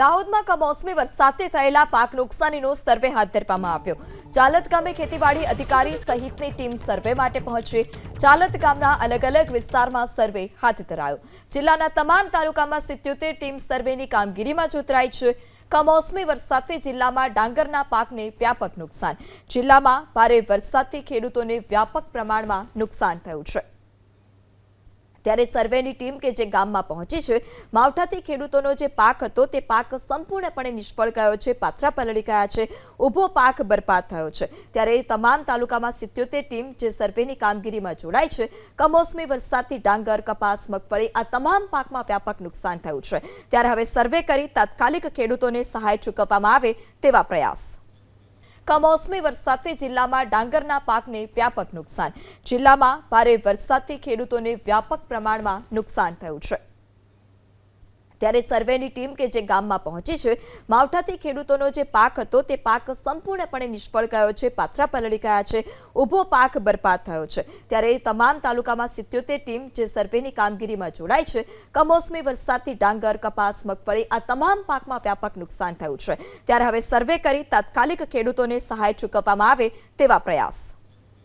દાહોદમાં કમોસમી વરસાદથી થયેલા પાક નુકસાનીનો સર્વે હાથ ધરવામાં આવ્યો. ચાલત ગામે ખેતીવાડી અધિકારી સહિતની ટીમ સર્વે માટે પહોંચી. ચાલત ગામના અલગ અલગ વિસ્તારમાં સર્વે હાથ ધરાયો. જિલ્લાના તમામ તાલુકામાં સિત્યોતેર ટીમ સર્વેની કામગીરીમાં જોતરાઈ છે. કમોસમી વરસાદથી જિલ્લામાં ડાંગરના પાકને વ્યાપક નુકસાન. જિલ્લામાં ભારે વરસાદથી ખેડૂતોને વ્યાપક પ્રમાણમાં નુકસાન થયું છે. ત્યારે સર્વેની ટીમ કે જે ગામમાં પહોંચી છે, માવઠાથી ખેડૂતોનો જે પાક હતો તે પાક સંપૂર્ણપણે નિષ્ફળ ગયો છે, પાથરા પલળી ગયા છે, ઊભો પાક બરબાદ થયો છે. ત્યારે તમામ તાલુકામાં સિત્યોતેર ટીમ જે સર્વેની કામગીરીમાં જોડાય છે, કમોસમી વરસાદથી ડાંગર, કપાસ, મગફળી આ તમામ પાકમાં વ્યાપક નુકસાન થયું છે. ત્યારે હવે સર્વે કરી તાત્કાલિક ખેડૂતોને સહાય ચૂકવવામાં આવે તેવા પ્રયાસ. કમોસમી વરસાદથી જિલ્લામાં ડાંગરના પાકને વ્યાપક નુકસાન. જિલ્લામાં ભારે વરસાદથી ખેડૂતોને વ્યાપક પ્રમાણમાં નુકસાન થયું છે. ત્યારે સર્વેની ટીમ કે જે ગામમાં પહોંચી છે, માવઠાથી ખેડૂતોનો જે પાક હતો તે પાક સંપૂર્ણપણે નિષ્ફળ ગયો છે, પાથરા પલળી ગયા છે, ઊભો પાક બરબાદ થયો છે. ત્યારે તમામ તાલુકામાં સિત્યોતેર ટીમ જે સર્વેની કામગીરીમાં જોડાય છે, કમોસમી વરસાદથી ડાંગર, કપાસ, મગફળી આ તમામ પાકમાં વ્યાપક નુકસાન થયું છે. ત્યારે હવે સર્વે કરી તાત્કાલિક ખેડૂતોને સહાય ચૂકવવામાં આવે તેવા પ્રયાસ.